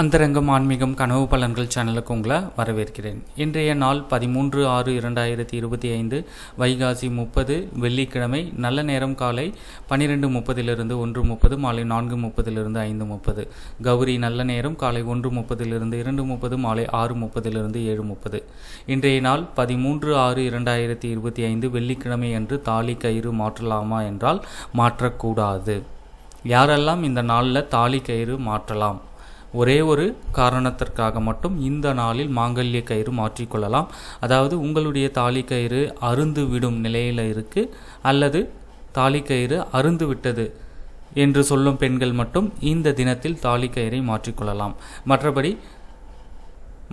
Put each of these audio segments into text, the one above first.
அந்தரங்கம் ஆன்மீகம் கனவு பலன்கள் சேனலுக்கு உங்களை வரவேற்கிறேன். இன்றைய நாள் பதிமூன்று ஆறு இரண்டாயிரத்தி இருபத்தி ஐந்து வைகாசி முப்பது வெள்ளிக்கிழமை நல்ல நேரம் காலை பன்னிரெண்டு முப்பதிலிருந்து ஒன்று முப்பது மாலை நான்கு முப்பதிலிருந்து ஐந்து முப்பது. கௌரி நல்ல நேரம் காலை ஒன்று முப்பதிலிருந்து இரண்டு முப்பது மாலை ஆறு முப்பதிலிருந்து ஏழு முப்பது. இன்றைய நாள் பதிமூன்று ஆறு இரண்டாயிரத்தி இருபத்தி ஐந்து வெள்ளிக்கிழமை என்று தாலி கயிறு மாற்றலாமா என்றால் மாற்றக்கூடாது. யாரெல்லாம் இந்த நாளில் தாலி கயிறு மாற்றலாம்? ஒரே ஒரு காரணத்திற்காக மட்டும் இந்த நாளில் மாங்கல்ய கயிறு மாற்றிக்கொள்ளலாம் அதாவது உங்களுடைய தாலி கயிறு அருந்து விடும் நிலையில் இருக்குது அல்லது தாலி கயிறு அருந்து விட்டது என்று சொல்லும் பெண்கள் மட்டும் இந்த தினத்தில் தாலி கயிறை மாற்றிக்கொள்ளலாம் மற்றபடி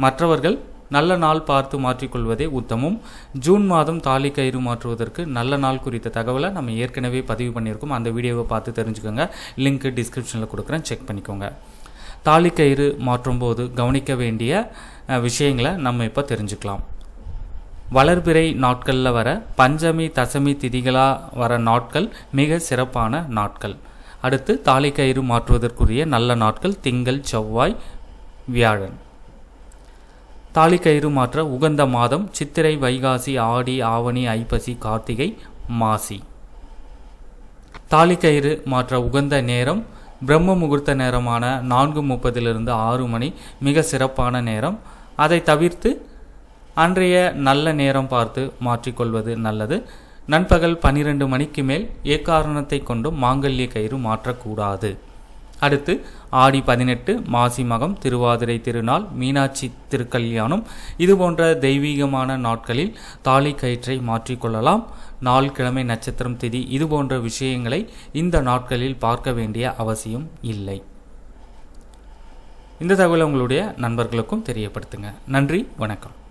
மற்றவர்கள் நல்ல நாள் பார்த்து மாற்றிக்கொள்வதே உத்தமம். ஜூன் மாதம் தாலி கயிறு மாற்றுவதற்கு நல்ல நாள் குறித்த தகவலை நம்ம ஏற்கனவே பதிவு பண்ணியிருக்கோம். அந்த வீடியோவை பார்த்து தெரிஞ்சுக்கோங்க. லிங்க் டிஸ்கிரிப்ஷனில் கொடுக்குறேன். செக் பண்ணிக்கோங்க. தாலி கயிறு கவனிக்க வேண்டிய விஷயங்களை நம்ம இப்போ தெரிஞ்சுக்கலாம். வளர்பிறை நாட்களில் வர பஞ்சமி தசமி திதிகளாக வர நாட்கள் மிக சிறப்பான நாட்கள். அடுத்து தாலி கயிறு மாற்றுவதற்குரிய நல்ல நாட்கள் திங்கள் செவ்வாய் வியாழன். தாலி கயிறு மாற்ற உகந்த மாதம் சித்திரை வைகாசி ஆடி ஆவணி ஐப்பசி கார்த்திகை மாசி. தாலி கயிறு மாற்ற உகந்த நேரம் பிரம்ம முகூர்த்த நேரமான நான்கு முப்பதிலிருந்து ஆறு மணி மிக சிறப்பான நேரம். அதை தவிர்த்து அன்றைய நல்ல நேரம் பார்த்து மாற்றிக்கொள்வது நல்லது. நண்பகல் பனிரெண்டு மணிக்கு மேல் ஏக்காரணத்தை கொண்டும் மாங்கல்ய கயிறு மாற்றக்கூடாது. அடுத்து ஆடி பதினெட்டு மாசி மகம் திருவாதிரை திருநாள் மீனாட்சி திருக்கல்யாணம். இது போன்ற தெய்வீகமான நாட்களில் தாலி கயிற்றை மாற்றிக்கொள்ளலாம் நாள் கிழமை நட்சத்திரம் திதி இது போன்ற விஷயங்களை இந்த நாட்களில் பார்க்க வேண்டிய அவசியம் இல்லை. இந்த தகவலை உங்களுடைய நண்பர்களுக்கும் தெரியப்படுத்துங்க. நன்றி வணக்கம்.